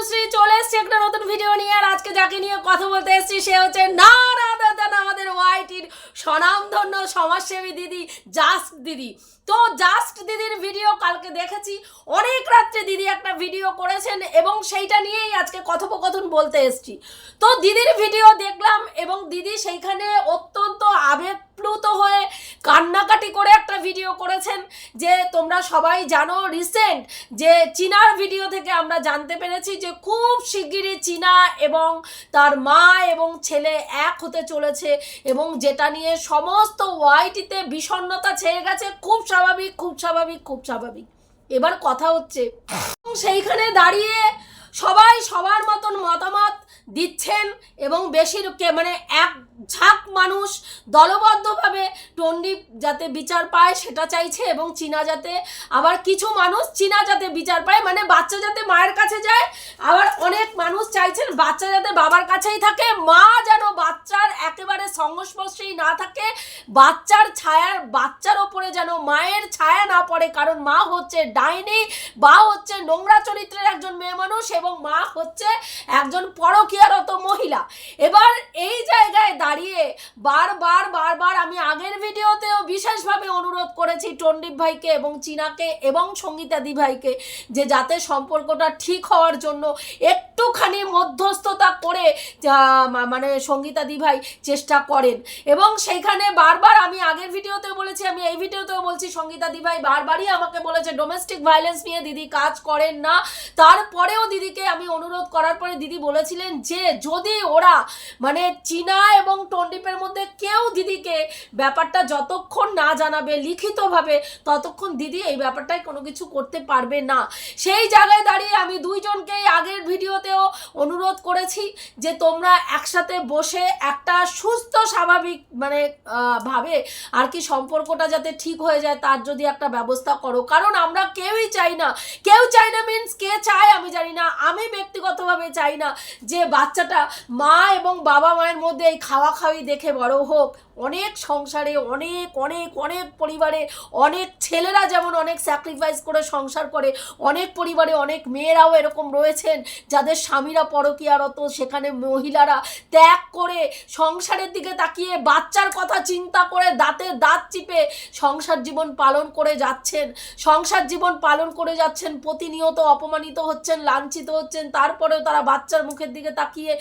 অনুশ্রী চলে এসছে একটা নতুন ভিডিও নিয়ে। আর আজকে যাকে নিয়ে কথা বলতে এসেছি, সে হচ্ছে না না দাদা আমাদের ওয়াইটির স্বনামধন্য সমাজসেবী দিদি, জাস্ট দিদি। তো জাস্ট দিদির ভিডিও কালকে দেখেছি। অনেক রাত্রে দিদি একটা ভিডিও করেছেন এবং সেইটা নিয়েই আজকে কথোপকথন বলতে এসেছি। তো দিদির ভিডিও দেখলাম এবং দিদি সেইখানে অত্যন্ত আবেগপ্লুত হয়ে কান্নাকাটি করে একটা ভিডিও করেছেন যে তোমরা সবাই জানো রিসেন্ট যে চীনার ভিডিও থেকে আমরা জানতে পেরেছি যে খুব শিগগিরই চীনা এবং তার মা এবং ছেলে এক হতে চলেছে এবং যেটা নিয়ে সমস্ত ওয়াইটিতে বিষণ্ণতা ছেয়ে গেছে, খুব স্বাভাবিক খুব স্বাভাবিক খুব স্বাভাবিক। এবার কথা হচ্ছে সেইখানে দাঁড়িয়ে সবাই সবার মতন মতামত দিচ্ছেন এবং বেশিরকে মানে এক ঝাঁক মানুষ, দলবদ্ধভাবে টন্ডি যাতে বিচার পায় সেটা চাইছে এবং চীনা যাতে, আবার কিছু মানুষ চীনা যাতে বিচার পায় মানে বাচ্চা যাতে মায়ের কাছে যায়, আবার অনেক মানুষ চাইছেন বাচ্চা যাতে বাবার কাছেই থাকে, মা যেন বাচ্চার একেবারে সংস্পর্শেই না থাকে, বাচ্চার ছায়ার, বাচ্চার ওপরে যেন মায়ের ছায়া না পড়ে, কারণ মা হচ্ছে ডাইনি, বা হচ্ছে নোংরা চরিত্রের একজন মেয়ে মানুষ এবং মা হচ্ছে একজন পরকীয়ারত মহিলা। এবার বারবার বারবার আমি আগের ভিডিওতেও বিশেষভাবে অনুরোধ করেছি টন্ডিপ ভাইকে এবং চীনাকে এবং সঙ্গীতা দি ভাইকে যে যাতে সম্পর্কটা ঠিক হওয়ার জন্য একটুখানি মধ্যস্থতা করে মানে সঙ্গীতা দি ভাই চেষ্টা করেন। এবং সেইখানে বারবার আমি আগের ভিডিওতে বলেছি, আমি এই ভিডিওতেও বলছি, সঙ্গীতা দি ভাই বারবারই আমাকে বলেছে ডোমেস্টিক ভায়োলেন্স নিয়ে দিদি কাজ করেন না। তারপরেও দিদিকে আমি অনুরোধ করার পরে দিদি বলেছিলেন যে, যদি ওরা মানে চীনা এবং টন্ডিপের মধ্যে কেউ দিদিকে ব্যাপারটা যতক্ষণ না জানাবে, লিখিতভাবে ততক্ষণ দিদি এই ব্যাপারটায় কোনো কিছু করতে পারবে না। সেই জায়গায় দাঁড়িয়ে আমি দুইজনকেই আগের ভিডিওতেও অনুরোধ করেছি যে তোমরা একসাথে বসে একটা সুস্থ, স্বাভাবিক মানে ভাবে আর কি সম্পর্কটা যাতে ঠিক হয়ে যায় তার যদি একটা ব্যবস্থা করো। কারণ আমরা কেউই চাই না। কেউ চাই না মিন্স কে চায় আমি জানি না। আমি ব্যক্তিগতভাবে চাই না যে বাচ্চাটা মা এবং বাবা মায়ের মধ্যে এই খাওয়া খাওয়াই দেখে বড় হোক। অনেক সংসারে অনেক অনেক অনেক অনেক পরিবারে অনেক ছেলেরা যেমন অনেক স্যাক্রিফাইস করে সংসার করে, অনেক পরিবারে অনেক মেয়েরাও এরকম রয়েছেন যাদের স্বামীরা পরকীয়ারত, সেখানে মহিলারা ত্যাগ করে সংসারের দিকে তাকিয়ে বাচ্চার কথা চিন্তা করে দাঁতে দাঁত চিপে সংসার জীবন পালন করে যাচ্ছেন। সংসার জীবন পালন করে যাচ্ছেন, প্রতিনিয়ত অপমানিত হচ্ছেন, লাঞ্ছিত হচ্ছেন, তারপরেও তারা বাচ্চার মুখের দিকে তাকিয়ে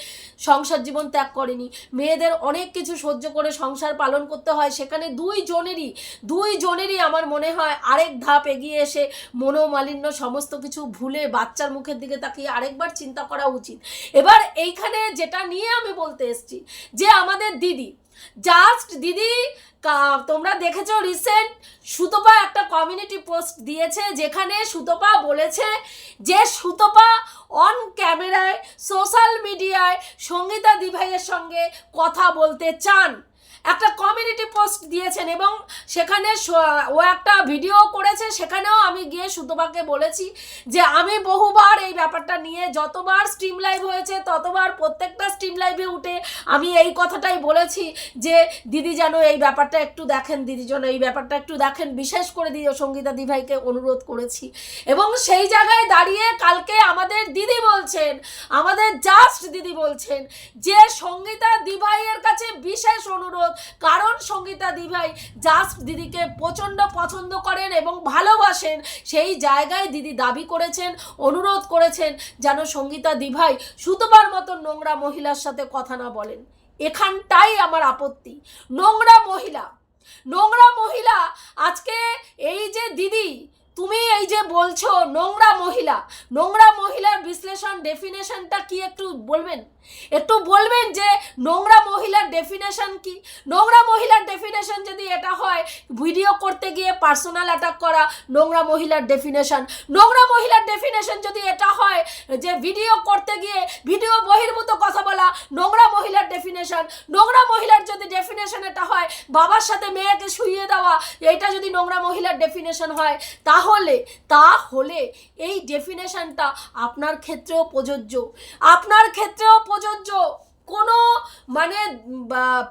সংসার জীবন ত্যাগ করেনি। মেয়েদের অনেক কিছু সহ্য করে সংসার পালন করতে হয়। সেখানে দুই জনেরই দুই জনেরই আমার মনে হয় আরেক ধাপ এগিয়ে এসে মনোমালিন্য সমস্ত কিছু ভুলে বাচ্চার মুখের দিকে তাকিয়ে আরেকবার চিন্তা করা উচিত। এবার এইখানে যেটা নিয়ে আমি বলতে এসছি, যে আমাদের দিদি জাস্ট দিদি তোমরা দেখেছ রিসেন্ট সুতপা একটা কমিউনিটি পোস্ট দিয়েছে যেখানে সুতপা বলেছে যে সুতপা অন ক্যামেরায় সোশ্যাল মিডিয়ায় সঙ্গীতা দিভাইয়ের সঙ্গে কথা বলতে চান। একটা কমিউনিটি পোস্ট দিয়েছেন এবং সেখানে ও একটা ভিডিও করেছে, সেখানেও আমি গিয়ে সুতপাকে বলেছি যে আমি বহুবার এই ব্যাপারটা নিয়ে যতবার স্ট্রিম লাইভ হয়েছে, ততবার প্রত্যেকটা স্ট্রিম লাইভে উঠে আমি এই কথাটাই বলেছি যে দিদি যেন এই ব্যাপারটা একটু দেখেন, দিদি যেন এই ব্যাপারটা একটু দেখেন। বিশেষ করে দিদি, সঙ্গীতা দিভাইকে অনুরোধ করেছি। এবং সেই জায়গায় দাঁড়িয়ে কালকে আমাদের দিদি বলছেন, আমাদের জাস্ট দিদি বলছেন যে সঙ্গীতা দিভাইয়ের কাছে বিশেষ অনুরোধ কারণ সঙ্গীতা দিভাই জাস্ট দিদিকে প্রচণ্ড পছন্দ করেন এবং ভালোবাসেন। সেই জায়গায় দিদি দাবি করেছেন, অনুরোধ করেছেন যেন সঙ্গীতা দিভাই সুতবার মতো নোংরা মহিলার সাথে কথা না বলেন। এখানটাই আমার আপত্তি। নোংরা মহিলা। নোংরা মহিলা, আজকে এই যে দিদি, তুমি এই যে বলছো নোংরা মহিলা, নোংরা মহিলার বিশ্লেষণ ডেফিনেশনটা কি একটু বলবেন? একটু বলবেন যে নোংরা মহিলার ডেফিনেশন কি? নোংরা মহিলার ডেফিনেশন যদি এটা হয় ভিডিও করতে গিয়ে পার্সোনাল অ্যাটাক করা, নোংরা মহিলার ডেফিনেশন নোংরা মহিলার ডেফিনেশন যদি এটা হয়, যে ভিডিও করতে গিয়ে ভিডিও বহির্ভূত কথা বলা, নোংরা মহিলার ডেফিনেশন নোংরা মহিলার যদি ডেফিনেশন এটা হয়, বাবার সাথে মেয়েকে শুইয়ে দেওয়া এটা যদি নোংরা মহিলার ডেফিনেশন হয়, তাহলে তাহলে এই ডেফিনেশনটা আপনার ক্ষেত্রেও প্রযোজ্য। আপনার ক্ষেত্রেও প্রযোজ্য। কোনো মানে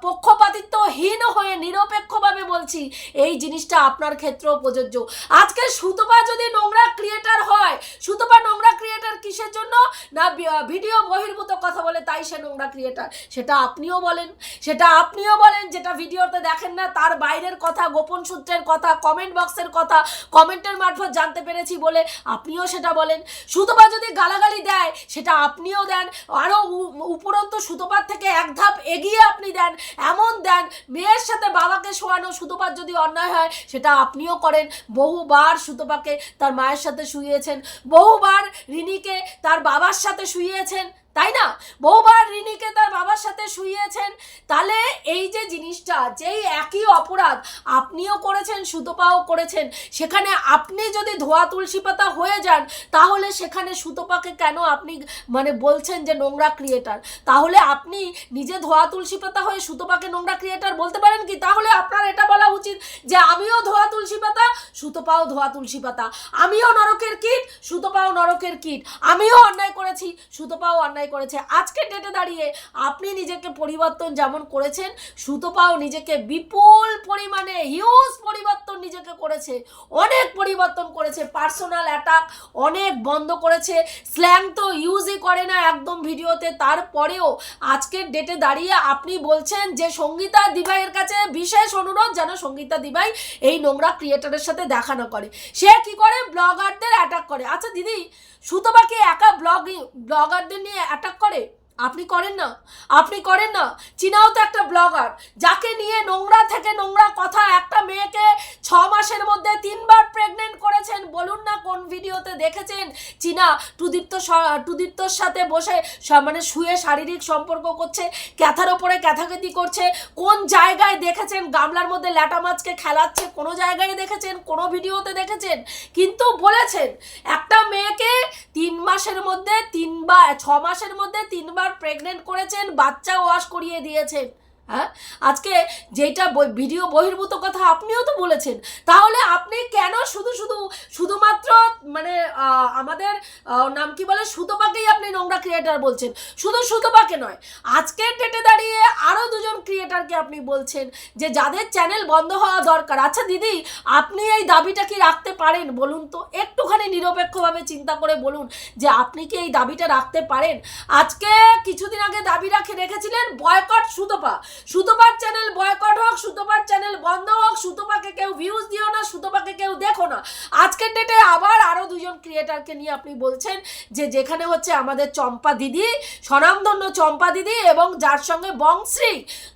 পক্ষপাতিত্বহীন হয়ে নিরপেক্ষভাবে বলছি, এই জিনিসটা আপনার ক্ষেত্রেও প্রযোজ্য। আজকে সুতপা যদি নোংরা ক্রিয়েটার হয়, সুতপা নোংরা ক্রিয়েটার কিসের জন্য? না ভিডিও বহির্ভূত কথা বলে তাই সে নোংরা ক্রিয়েটার সেটা আপনিও বলেন, সেটা আপনিও বলেন, যেটা ভিডিওতে দেখেন না, তার বাইরের কথা, গোপন সূত্রের কথা কমেন্ট বক্সের কথা কমেন্টের মারফত জানতে পেরেছি বলে আপনিও সেটা বলেন। সুতপা যদি গালাগালি দেয়, সেটা আপনিও দেন। আরও উপরন্ত সুতপার থেকে এক ধাপ এগিয়ে আপনি দেন, এমন দেন, মেয়ের সাথে বাবাকে শোয়ানো সুতপাত যদি অন্যায় হয়, সেটা আপনিও করেন। বহুবার সুতপাকে তার মায়ের সাথে শুয়েছেন, বহুবার রিনিকে তার বাবার সাথে শুইয়েছেন তাই না? বহুবার রিনিকে তার বাবার সাথে শুইয়েছেন। তাহলে এই যে জিনিসটা, যেই একই অপরাধ আপনিও করেছেন, সুতপাও করেছেন, সেখানে আপনি যদি ধোয়া তুলসী পাতা হয়ে যান, তাহলে সেখানে সুতপাকে কেন আপনি মানে বলছেন যে নোংরা ক্রিয়েটার তাহলে আপনি নিজে ধোয়া তুলসী পাতা হয়ে সুতপাকে নোংরা ক্রিয়েটার বলতে পারেন কি? তাহলে আপনার এটা উচিত যে আমিও ধোয়া তুলসী পাতা, সুতপাও ধোয়া তুলসী পাতা। আমিও নরকের কীট, সুতপাও নরকের কীট। আমিও অন্যায় করেছি, সুতপাও অন্যায় করেছে। আজকে ডেটে দাঁড়িয়ে আপনি নিজেকে পরিবর্তন যেমন করেছেন, সুতপাও নিজেকে বিপুল পরিমাণে হিউজ পরিবর্তন নিজেকে করেছে। অনেক পরিবর্তন করেছে পার্সোনাল অ্যাটাক অনেক বন্ধ করেছে। স্ল্যাং তো ইউজই করে না একদম ভিডিওতে। তারপরেও আজকের ডেটে দাঁড়িয়ে আপনি বলছেন যে সঙ্গীতা দিবাইয়ের কাছে বিশেষ অনুরোধ যেন সঙ্গীতা দিবাই এই নোংরা ক্রিয়েটারের সাথে দেখানো করে। সে কি করে? ব্লগারদের অ্যাটাক করে। আচ্ছা দিদি সুতপা কি একা ব্লগ ব্লগারদের নিয়ে অ্যাটাক করে? আপনি করেন না, আপনি করেন না। চীনাও তো একটা ব্লগার, যাকে নিয়ে নোংরা থেকে নোংরা কথা একটা মেয়েকে ছ মাসের মধ্যে তিনবার প্রেগনেন্ট করেছেন, বলুন না কোন ভিডিওতে দেখেছেন? চীনা টুদীপ্ত টুদীপ্তর সাথে বসে মানে শুয়ে শারীরিক সম্পর্ক করছে, ক্যাথার ওপরে ক্যাথাকেতি করছে, কোন জায়গায় দেখেছেন? গামলার মধ্যে ল্যাটা মাছকে খেলাচ্ছে, কোনো জায়গায় দেখেছেন? কোনো ভিডিওতে দেখেছেন? কিন্তু বলেছেন, একটা মেয়েকে তিন মাসের মধ্যে তিনবার, ছ মাসের মধ্যে তিনবার প্রেগনেন্ট করেছেন বাচ্চা ওয়াশ করিয়ে দিয়েছেন। হ্যাঁ? আজকে যেটা ভিডিও বহির্ভূত কথা আপনিও তো বলেছেন। তাহলে আপনি কেন শুধু শুধু, শুধুমাত্র মানে আমাদের নাম কি বলে, সুতপাকেই আপনি নোংরা ক্রিয়েটার বলছেন? শুধু সুতপাকে নয়, আজকের ডেটে দাঁড়িয়ে আরও দুজন ক্রিয়েটারকে আপনি বলছেন যে যাদের চ্যানেল বন্ধ হওয়া দরকার। আচ্ছা দিদি, আপনি এই দাবিটা কি রাখতে পারেন বলুন তো? একটুখানি নিরপেক্ষভাবে চিন্তা করে বলুন যে আপনি কি এই দাবিটা রাখতে পারেন? আজকে কিছুদিন আগে দাবি রাখে, রেখেছিলেন বয়কট সুতপা। সুতপার চ্যানেল বয়কট হোক, সুতপার চ্যানেল বন্ধ হোক, সুতপাকে কেউ ভিউজ দিও না, সুতপাকে কেউ দেখো না। আজকের ডেটে আবার আরও দুজন ক্রিয়েটারকে নিয়ে আপনি বলছেন যে যেখানে হচ্ছে আমাদের চম্পা দিদি, স্বনামধন্য চম্পা দিদি এবং যার সঙ্গে বংশ্রী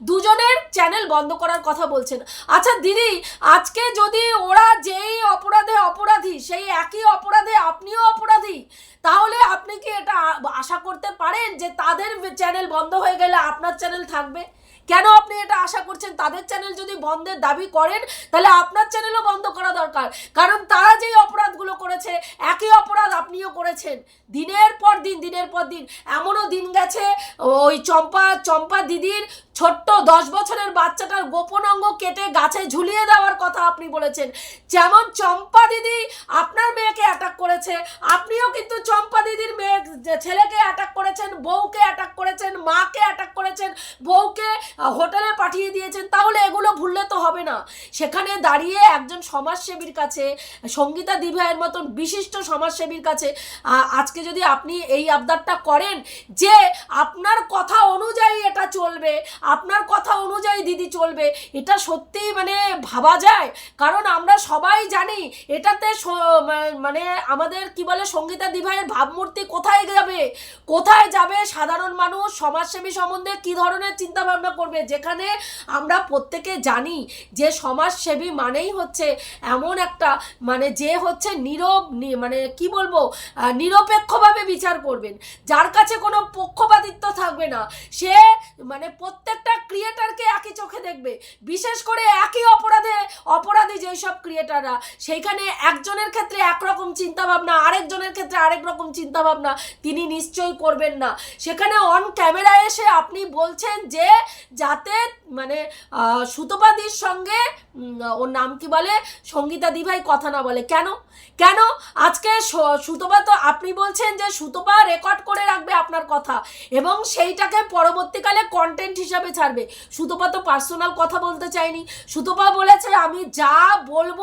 দুজনের চ্যানেল বন্ধ করার কথা বলছেন। আচ্ছা দিদি, আজকে যদি ওরা যেই অপরাধে অপরাধী, সেই একই অপরাধে আপনিও অপরাধী, তাহলে আপনি কি এটা আশা করতে পারেন যে তাদের চ্যানেল বন্ধ হয়ে গেলে আপনার চ্যানেল থাকবে? কেন আপনি এটা আশা করছেন? তাদের চ্যানেল যদি বন্ধের দাবি করেন, তাহলে আপনার চ্যানেলও বন্ধ করা দরকার। কারণ তারা যেই অপরাধগুলো করেছে, একই অপরাধ আপনিও করেছেন। দিনের পর দিন, দিনের পর দিন। এমনও দিন গেছে, ওই চম্পা চম্পা দিদির ছোট্ট দশ বছরের বাচ্চাটার গোপন অঙ্গ কেটে গাছে ঝুলিয়ে দেওয়ার কথা আপনি বলেছেন। যেমন চম্পা দিদি আপনার মেয়েকে অ্যাটাক করেছে, আপনিও কিন্তু চম্পা দিদির মেয়ে ছেলেকে অ্যাটাক করেছেন, বউকে অ্যাটাক মাকে অ্যাটাক করেছেন, বউকে হোটেলে পাঠিয়ে দিয়েছেন, তাহলে এগুলো ভুললে তো হবে না। সেখানে দাঁড়িয়ে একজন সমাজসেবীর কাছে, সঙ্গীতা দিভাইয়ের মতন বিশিষ্ট সমাজসেবীর কাছে আজকে যদি আপনি এই আবদারটা করেন যে আপনার কথা অনুযায়ী এটা চলবে, আপনার কথা অনুযায়ী দিদি চলবে, এটা সত্যিই মানে ভাবা যায়। কারণ আমরা সবাই জানি, এটাতে মানে আমাদের কি বলে, সঙ্গীতা দিভাইয়ের ভাবমূর্তি কোথায় যাবে? কোথায় যাবে সাধারণ মানুষ সমাজসেবী সম্বন্ধে কি ধরনের চিন্তা ভাবনা করবে? যেখানে আমরা প্রত্যেকে জানি যে সমাজসেবী মানেই হচ্ছে এমন একটা মানে যে হচ্ছে নীরব মানে কি বলব নিরপেক্ষভাবে বিচার করবেন। যার কাছে কোনো পক্ষপাতিত্ব থাকবে না। সে মানে প্রত্যেকটা ক্রিয়েটারকে একই চোখে দেখবে। বিশেষ করে একই অপরাধে, অপরাধী যেই সব ক্রিয়েটাররা, সেইখানে একজনের ক্ষেত্রে একরকম চিন্তাভাবনা, আরেকজনের ক্ষেত্রে আরেক রকম চিন্তাভাবনা তিনি নিশ্চয়ই করবেন না। সেখানে অন ক্যামেরা এসে আপনি বলছেন যে যাতে মানে সুতপাদির সঙ্গে ওর নাম কি বলে? সঙ্গীতা দিভাই কথা না বলে। কেন? কেন? আজকে সুতপা তো আপনি বলছেন যে সুতপা রেকর্ড করে রাখবে আপনার কথা এবং সেইটাকে পরবর্তীকালে কন্টেন্ট হিসাবে ছাড়বে। সুতপা তো পার্সোনাল কথা বলতে চাইনি সুতপা বলেছে, আমি যা বলব,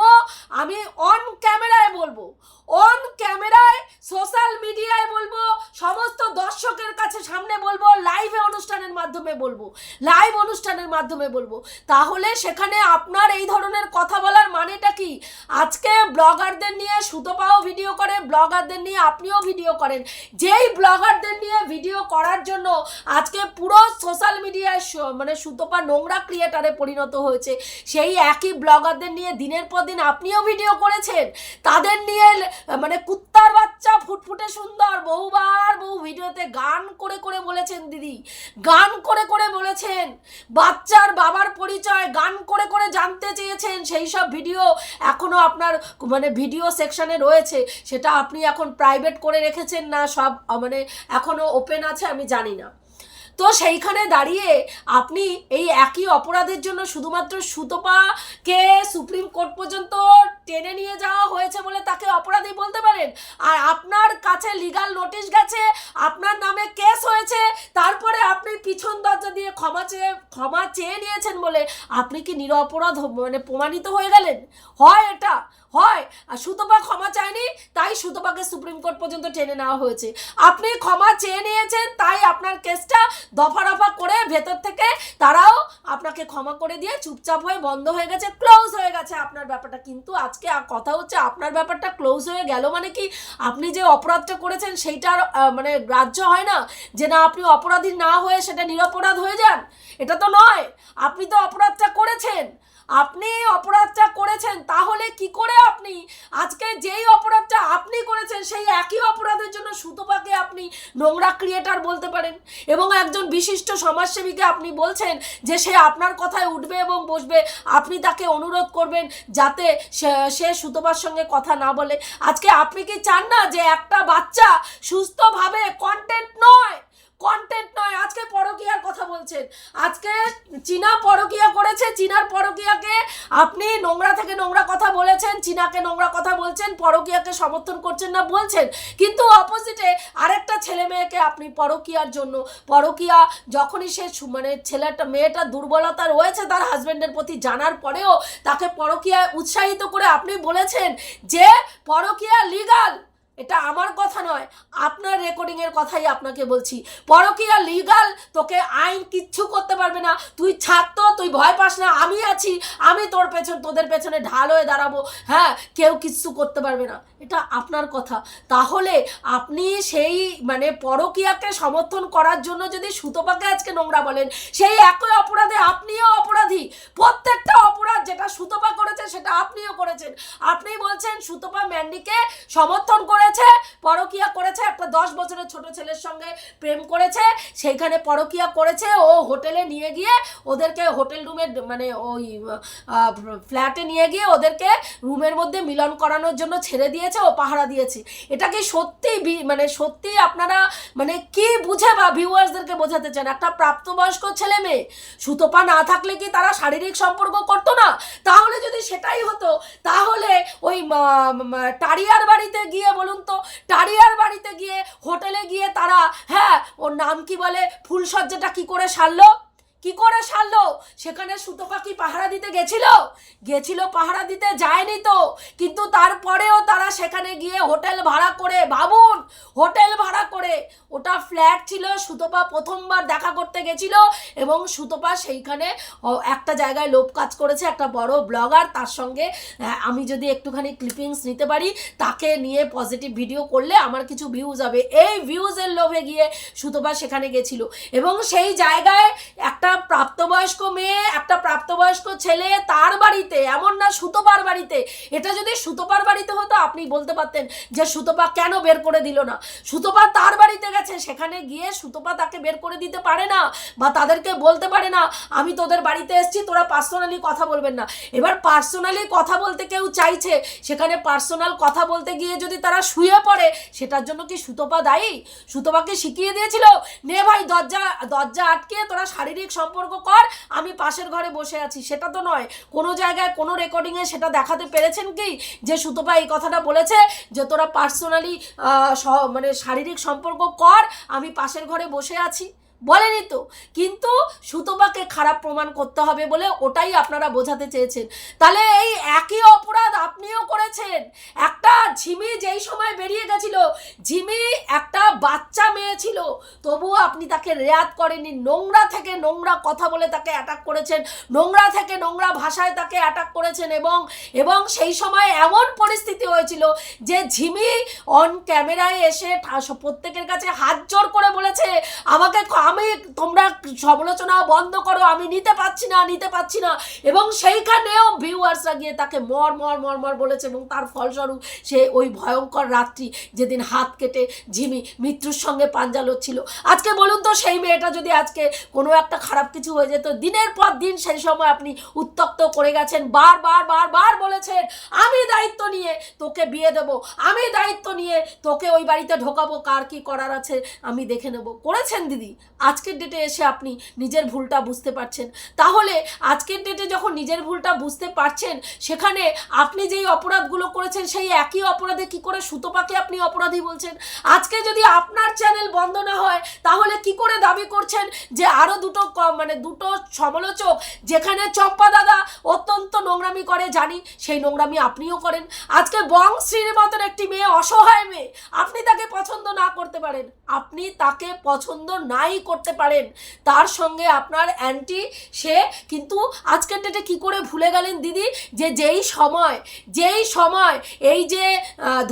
আমি অন ক্যামেরায় বলব। অন ক্যামেরায় সোশ্যাল মিডিয়ায় বলব, সমস্ত দর্শকের কাছে সামনে বলব লাইভে অনুষ্ঠানের মাধ্যমে বলব লাইভ অনুষ্ঠানের মাধ্যমে বলব। তাহলে সেখানে আপনার এই ধরনের কথা বলার মানেটা কি? আজকে ব্লগারদের নিয়ে সুতোপাও ভিডিও করে, ব্লগারদের নিয়ে আপনিও ভিডিও করেন। যেই ব্লগারদের নিয়ে ভিডিও করার জন্য আজকে পুরো সোশ্যাল মিডিয়ায় মানে সুতোপা নোংরা ক্রিয়েটারে পরিণত হয়েছে, সেই একই ব্লগারদের নিয়ে দিনের পর দিন আপনিও ভিডিও করেছেন। তাদের নিয়ে মানে কুত্তার বাচ্চা ফুটফুটে সুন্দর। বহুবার বহু ভিডিওতে গান করে করে বলেছেন দিদি। গান করে করে বলেছেন। বাচ্চার বাবার পরিচয় গান করে করে জানতে চেয়েছেন। সেই সব ভিডিও এখনও আপনার মানে ভিডিও সেকশানে রয়েছে। সেটা আপনি এখন প্রাইভেট করে রেখেছেন না? সব মানে এখনও ওপেন আছে আমি জানি না। তো সেইখানে দাঁড়িয়ে আপনি এই একই অপরাধের জন্য শুধুমাত্র সুতপাকে সুপ্রিম কোর্ট পর্যন্ত টেনে নিয়ে যাওয়া হয়েছে বলে তাকে অপরাধী বলতে পারেন? আর আপনার কাছে লিগাল নোটিশ গেছে, আপনার নামে কেস হয়েছে, তারপরে আপনি পিছন দরজা দিয়ে ক্ষমা চেয়ে ক্ষমা চেয়ে নিয়েছেন বলে আপনি কি নিরপরাধ মানে প্রমাণিত হয়ে গেলেন? হয় এটা? হয়। আর সুতপা ক্ষমা চায়নি, তাই সুতপাকে সুপ্রিম কোর্ট পর্যন্ত টেনে নেওয়া হয়েছে। আপনি ক্ষমা চেয়ে নিয়েছেন, তাই আপনার কেসটা দফা রফা করে ভেতর থেকে তারাও আপনাকে ক্ষমা করে দিয়ে চুপচাপ হয়ে বন্ধ হয়ে গেছে ক্লোজ হয়ে গেছে। আপনার ব্যাপারটা কিন্তু আজকে কথা হচ্ছে, আপনার ব্যাপারটা ক্লোজ হয়ে গেল মানে কি? আপনি যে অপরাধটা করেছেন সেইটার মানে গ্রাহ্য হয় না। যে না, আপনি অপরাধী না হয়ে সেটা নিরপরাধ হয়ে যান, এটা তো নয়। আপনি তো অপরাধটা করেছেন। আপনি এই অপরাধটা করেছেন, তাহলে কি করে আপনি? আজকে যেই অপরাধটা আপনি করেছেন, সেই একই অপরাধের জন্য সুতপাকে আপনি নোংরা ক্রিয়েটার বলতে পারেন। এবং একজন বিশিষ্ট সমাজসেবীকে আপনি বলছেন যে সে আপনার কথায় উঠবে এবং বসবে। আপনি তাকে অনুরোধ করবেন যাতে সে- সে সুতপার সঙ্গে কথা না বলে। আজকে আপনি কি চান না যে একটা বাচ্চা সুস্থভাবে কন্টেন্ট নয়? কন্টেন্ট নয়, আজকে পরকিয়ার কথা বলছেন। আজকে চীনা পরকিয়া করেছে, চীনার পরকিয়াকে আপনি নোংরা থেকে নোংরা কথা বলেছেন, চীনাকে নোংরা কথা বলছেন, পরকিয়াকে সমর্থন করছেন না, বলছেন। কিন্তু অপোজিটে আরেকটা ছেলে মেয়েকে আপনি পরকিয়ার জন্য, পরকিয়া যখনই সে মানে ছেলেটা, মেয়েটা দুর্বলতা রয়েছে তার হাজবেন্ডের প্রতি জানার পরেও তাকে পরকিয়ায় উৎসাহিত করে আপনি বলেছেন যে পরকিয়া লিগাল এটা আমার কথা নয়, আপনার রেকর্ডিং এর কথাই আপনাকে বলছি। পরকিয়া লিগাল তোকে আইন কিচ্ছু করতে পারবে না। তুই ছাত্র, তুই ভয় পাস না, আমি আছি, আমি তোর পেছন, তোদের পেছনে ঢাল হয়ে দাঁড়াবো। হ্যাঁ কেউ কিচ্ছু করতে পারবে না। এটা আপনার কথা। তাহলে আপনি সেই মানে পরকিয়াকে সমর্থন করার জন্য যদি সুতপাকে আজকে নোংরা বলেন, সেই একই অপরাধে আপনিও অপরাধী। প্রত্যেকটা অপরাধ যেটা সুতপা করেছে, সেটা আপনিও করেছেন। আপনি বলছেন সুতপা ম্যান্ডিকে সমর্থন করেছে, পরকিয়া করেছে, একটা দশ বছরের ছোট ছেলের সঙ্গে প্রেম করেছে, সেইখানে পরকিয়া করেছে, ও হোটেলে নিয়ে গিয়ে ওদেরকে হোটেল রুমে মানে ওই ফ্ল্যাটে নিয়ে গিয়ে ওদেরকে রুমের মধ্যে মিলন করানোর জন্য ছেড়ে দিয়েছে, ও পাহারা দিয়েছে। এটা কি সত্যি মানে সত্যি আপনারা মানে কি বুঝে বা ভিউয়ার্সদেরকে বোঝাতে চান? একটা প্রাপ্তবয়স্ক ছেলে মেয়ে, সুতোপা না থাকলে কি তারা শারীরিক সম্পর্ক করতো না? তাহলে যদি সেটাই হতো, তাহলে ওই টারিয়ার বাড়িতে গিয়ে বলুন তো টারিয়ার বাড়িতে গিয়ে হোটেলে গিয়ে তারা হ্যাঁ ওর নাম কি বলে ফুলসজ্জাটা কি করে সারলো? কি করে সারলো? সেখানে সুতপা কি পাহারা দিতে গেছিল? গেছিল পাহারা দিতে যায়নি তো। কিন্তু তারপরেও তারা সেখানে গিয়ে হোটেল ভাড়া করে ভাবুন হোটেল ভাড়া করে ওটা ফ্ল্যাট ছিল সুতপা প্রথমবার দেখা করতে গেছিল এবং সুতপা সেইখানে একটা জায়গায় লোভ কাজ করেছে একটা বড় ব্লগার তার সঙ্গে আহ, আমি যদি একটুখানি ক্লিপিংস নিতে পারি তাকে নিয়ে পজিটিভ ভিডিও করলে আমার কিছু ভিউজ হবে এই ভিউজের লোভে গিয়ে সুতপা সেখানে গেছিল। এবং সেই জায়গায় একটা একটা প্রাপ্তবয়স্ক মেয়ে, একটা প্রাপ্তবয়স্ক ছেলে তার বাড়িতে, এমন না সুতোপার বাড়িতে। এটা যদি সুতোপার বাড়িতে হতো, আপনি বলতে পারতেন যে সুতোপা কেন বের করে দিল না? সুতোপা তার বাড়িতে গেছে, সেখানে গিয়ে সুতোপা তাকে বের করে দিতে পারে না বা তাদেরকে বলতে পারে না, আমি তোদের বাড়িতে এসেছি, তোরা পার্সোনালি কথা বলবেন না। এবার পার্সোনালি কথা বলতে কেউ চাইছে, সেখানে পার্সোনাল কথা বলতে গিয়ে যদি তারা শুয়ে পড়ে, সেটার জন্য কি সুতোপা দায়ী? সুতোপাকে শিখিয়ে দিয়েছিল? নে ভাই, দরজা দরজা আটকে, তোরা শারীরিক সম্পর্ক কর, আমি পাশের ঘরে বসে আছি। সেটা তো নয়। কোনো জায়গায় কোনো রেকর্ডিংয়ে সেটা দেখাতে পেরেছেন কি? যে সুতোপা এই কথাটা বলেছে যে তোরা পার্সোনালি মানে শারীরিক সম্পর্ক কর, আমি পাশের ঘরে বসে আছি। বলেনি তো। কিন্তু সুতোপাকে খারাপ প্রমাণ করতে হবে বলে ওটাই আপনারা বোঝাতে চেয়েছেন। তাহলে এই একই অপরাধ আপনিও করেছেন। একটা ঝিমি যেই সময় বেরিয়ে গেছিল, ঝিমি একটা বাচ্চা মেয়ে ছিল, তবুও আপনি তাকে রেয়াত করেননি। নোংরা থেকে নোংরা কথা বলে তাকে অ্যাটাক করেছেন। নোংরা থেকে নোংরা ভাষায় তাকে অ্যাটাক করেছেন এবং এবং সেই সময় এমন পরিস্থিতি হয়েছিল যে ঝিমি অন ক্যামেরায় এসে প্রত্যেকের কাছে হাত জোর করে বলেছে, আমাকে আমি তোমরা সমালোচনা বন্ধ করো, আমি নিতে পারছি না, নিতে পারছি না। এবং সেইখানেও ভিউয়ার্সরা গিয়ে তাকে মর মর মর মর বলেছে এবং তার ফলস্বরূপ সে ওই ভয়ঙ্কর রাত্রি যেদিন হাত কেটে ঝিমি মৃত্যুর সঙ্গে পাঞ্জা ছিল আজকে বলুন তো, সেই মেয়েটা যদি আজকে কোনো একটা খারাপ কিছু হয়ে যেত, দিনের পর দিন সেই সময় আপনি উত্তক্ত করে গেছেন বারবার বারবার বলেছেন, আমি দায়িত্ব নিয়ে তোকে বিয়ে দেব, আমি দায়িত্ব নিয়ে তোকে ওই বাড়িতে ঢোকাবো, কার কি করার আছে, আমি দেখে নেব। করেছেন দিদি আজকের ডেটে এসে আপনি নিজের ভুলটা বুঝতে পারছেন। তাহলে আজকের ডেটে যখন নিজের ভুলটা বুঝতে পারছেন, সেখানে আপনি যেই অপরাধগুলো করেছেন, সেই একই অপরাধে কি করে সুতোপাকে আপনি অপরাধী বলছেন? আজকে যদি আপনার চ্যানেল বন্ধ না হয়, তাহলে কি করে দাবি করছেন যে আরও দুটো ক- মানে দুটো সমালোচক, যেখানে চম্পা দাদা অত্যন্ত নোংরামি করে, জানি সেই নোংরামি আপনিও করেন। আজকে বংশ্রীর মতন একটি মেয়ে, অসহায় মেয়ে, আপনি তাকে পছন্দ না করতে পারেন। আপনি তাকে পছন্দ নাই করতে পারেন। তার সঙ্গে আপনার অ্যান্টি সে কিন্তু আজকের ডেটে কি করে ভুলে গেলেন দিদি? যে যেই সময় যেই সময় এই যে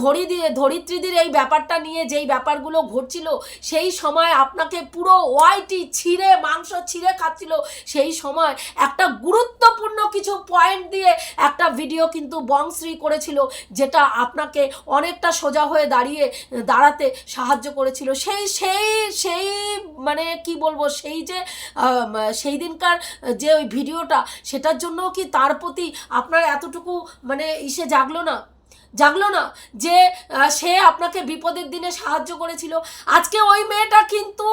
ধরি ধরিত্রীদের এই ব্যাপারটা নিয়ে যেই ব্যাপারগুলো ঘটছিল, সেই সময় আপনাকে পুরো ওয়াইটি ছিঁড়ে, মাংস ছিঁড়ে খাচ্ছিল। সেই সময় একটা গুরুত্বপূর্ণ কিছু পয়েন্ট দিয়ে একটা ভিডিও কিন্তু বংশ্রী করেছিল, যেটা আপনাকে অনেকটা সোজা হয়ে দাঁড়িয়ে, দাঁড়াতে সাহায্য করেছিল। সেই সেই সেই মানে কি বলব, সেই যে সেই দিনকার যে ওই ভিডিওটা, সেটার জন্য কি তার প্রতি আপনার এতটুকু মানে ইসে জাগলো না? জাগলো না যে সে আপনাকে বিপদের দিনে সাহায্য করেছিল। আজকে ওই মেয়েটা কিন্তু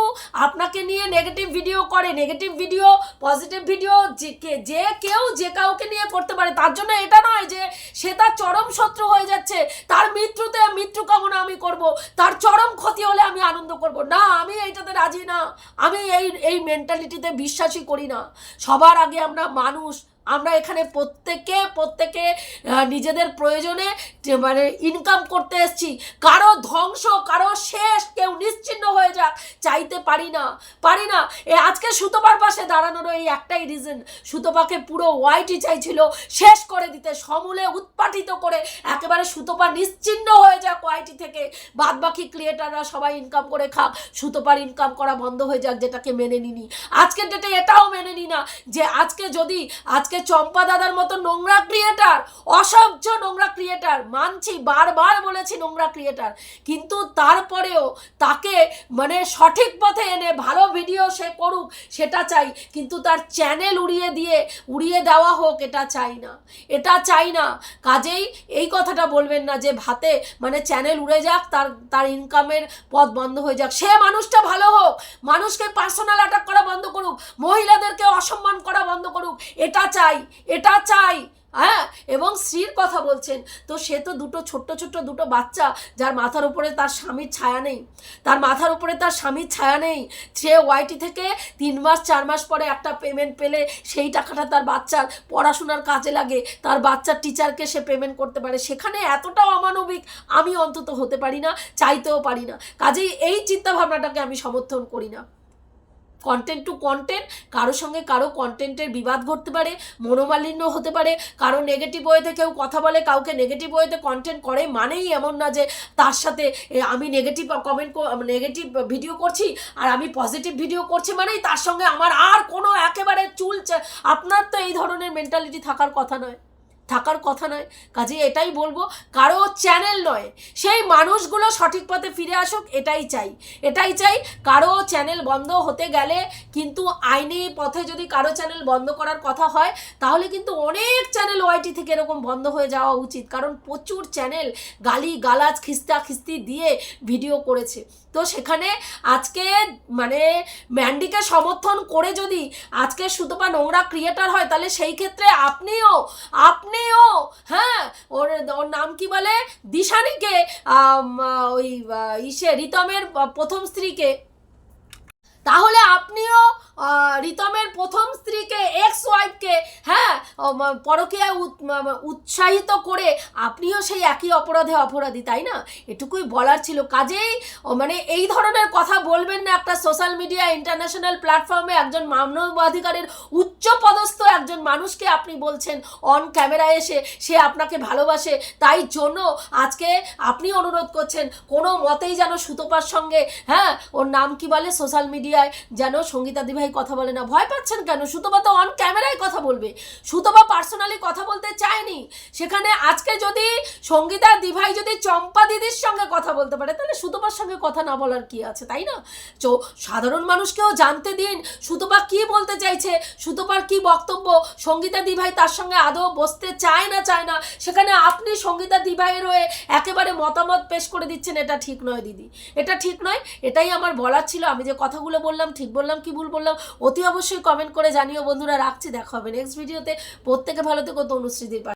আপনাকে নিয়ে নেগেটিভ ভিডিও করে। নেগেটিভ ভিডিও পজিটিভ ভিডিও যে যে কেউ, যে কাউকে নিয়ে করতে পারে। তার জন্য এটা নয় যে, সে তার চরম শত্রু হয়ে যাচ্ছে। তার মৃত্যুতে মৃত্যু কামনা আমি করব। তার চরম ক্ষতি হলে আমি আনন্দ করব। না, আমি এইটাতে রাজি না। আমি এই এই মেন্টালিটিতে বিশ্বাসই করি না। সবার আগে আমরা মানুষ আমরা এখানে প্রত্যেকে প্রত্যেকে নিজেদের প্রয়োজনে যে মানে ইনকাম করতে এসেছি। কারও ধ্বংস, কারও শেষ, কেউ নিশ্চিন্ন হয়ে যাক, চাইতে পারি না পারি না। এ আজকে সুতোপার পাশে দাঁড়ানোর এই একটাই রিজন সুতোপাকে পুরো ওয়াইটি চাইছিল শেষ করে দিতে, সমূলে উৎপাটিত করে একেবারে সুতোপা নিশ্চিন্ন হয়ে যাক ওয়াইটি থেকে। বাদ বাকি ক্রিয়েটাররা সবাই ইনকাম করে খাক, সুতোপার ইনকাম করা বন্ধ হয়ে যাক, যেটাকে মেনে নিনি। আজকের ডেটে এটাও মেনে নি না যে আজকে যদি, আজকে চম্পা দাদার মতো নোংরা ক্রিয়েটার অসহ্য নোংরা ক্রিয়েটার মানছি, বারবার বলেছি নোংরা ক্রিয়েটার কিন্তু তারপরেও তাকে মানে সঠিক পথে এনে, ভালো ভিডিও সে করুক, সেটা চাই। কিন্তু তার চ্যানেল উড়িয়ে দিয়ে, উড়িয়ে দেওয়া হোক, এটা চাই না। এটা চাই না। কাজেই এই কথাটা বলবেন না যে ভাতে মানে চ্যানেল উড়ে যাক, তার তার ইনকামের পথ বন্ধ হয়ে যাক। সে মানুষটা ভালো হোক, মানুষকে পার্সোনাল অ্যাটাক করা বন্ধ করুক, মহিলাদেরকে অসম্মান করা বন্ধ করুক, এটা চাই। এটা চাই। হ্যাঁ এবং স্ত্রীর কথা বলছেন। তো সে তো দুটো ছোট্ট ছোট্ট দুটো বাচ্চা, যার মাথার উপরে তার স্বামীর ছায়া নেই। তার মাথার উপরে তার স্বামীর ছায়া নেই। সে ওয়াইটি থেকে তিন মাস, চার মাস পরে একটা পেমেন্ট পেলে সেই টাকাটা তার বাচ্চার পড়াশোনার কাজে লাগে। তার বাচ্চার টিচারকে সে পেমেন্ট করতে পারে। সেখানে এতটাও অমানবিক আমি অন্তত হতে পারি না, চাইতেও পারি না। কাজেই এই চিন্তা ভাবনাটাকে আমি সমর্থন করি না। কন্টেন্ট টু কন্টেন্ট কারোর সঙ্গে কারও কন্টেন্টের বিবাদ ঘটতে পারে, মনোমালিন্য হতে পারে, কারও নেগেটিভ ওয়েতে কেউ কথা বলে, কাউকে নেগেটিভ ওয়েতে কন্টেন্ট করে মানেই এমন না যে তার সাথে আমি নেগেটিভ কমেন্ট নেগেটিভ ভিডিও করছি আর আমি পজিটিভ ভিডিও করছি মানেই তার সঙ্গে আমার আর কোনো একেবারে চুল আপনার তো এই ধরনের মেন্টালিটি থাকার কথা নয়। থাকার কথা নয়। কাজে এটাই বলব, কারও চ্যানেল নয়। সেই মানুষগুলো সঠিক পথে ফিরে আসুক, এটাই চাই। এটাই চাই, কারও চ্যানেল বন্ধ হতে গেলে কিন্তু আইনি পথে যদি কারও চ্যানেল বন্ধ করার কথা হয়, তাহলে কিন্তু অনেক চ্যানেল ওয়াইটি থেকে এরকম বন্ধ হয়ে যাওয়া উচিত। কারণ প্রচুর চ্যানেল গালি গালাজ খিস্তা খিস্তি দিয়ে ভিডিও করেছে। তো সেখানে আজকে মানে ম্যান্ডিকে সমর্থন করে যদি আজকে সুতপা নোংরা ক্রিয়েটার হয়, তাহলে সেই ক্ষেত্রে আপনিও আপনিও হ্যাঁ ওর ওর নাম কি বলে? দিশানিকে ওই ইসে, রিতমের প্রথম স্ত্রীকে তাহলে আপনিও রিতমের প্রথম স্ত্রীকে এক্স ওয়াইফকে হ্যাঁ পরকীয়া উৎসাহিত করে আপনিও সেই একই অপরাধে অপরাধী, তাই না? এটুকুই বলার ছিল। কাজেই মানে এই ধরনের কথা বলবেন না একটা সোশ্যাল মিডিয়া ইন্টারন্যাশনাল প্ল্যাটফর্মে একজন মানবাধিকারের উচ্চ পদস্থ একজন মানুষকে আপনি বলছেন অন ক্যামেরায় এসে সে আপনাকে ভালোবাসে, তাই জন্য আজকে আপনি অনুরোধ করছেন, কোনো মতেই যেন সুতপার সঙ্গে হ্যাঁ ওর নাম কি বলে? সোশ্যাল মিডিয়ায় যেন সঙ্গীতা দিভাই কথা বলে না। ভয় পাচ্ছেন কেন? সুতপা তো অন ক্যামেরায় কথা বলবে। সুতপা পার্সোনালি কথা বলতে চায়নি। সেখানে আজকে যদি সঙ্গীতা দিভাই যদি চম্পা দিদির সঙ্গে কথা বলতে পারে, তাহলে সুতপার সঙ্গে কথা না বলার কি আছে, তাই না? তো সাধারণ মানুষকেও জানতে দিন, সুতপা কি বলতে চাইছে, সুতপার কি বক্তব্য, সঙ্গীতা দিভাই তার সঙ্গে আদৌ বসতে চায় না চায় না? সেখানে আপনি সঙ্গীতা দিভাইয়ের হয়ে একেবারে মতামত পেশ করে দিচ্ছেন, এটা ঠিক নয় দিদি। এটা ঠিক নয়, এটাই আমার বলার ছিল। আমি যে কথাগুলো বললাম, ঠিক বললাম, কি ভুল বললাম, অতি অবশ্যই কমেন্ট করে জানিও বন্ধুরা, রাখছি, দেখা হবে নেক্সট ভিডিওতে প্রত্যেকে ভালো থেকো তনুশ্রীদের পাশে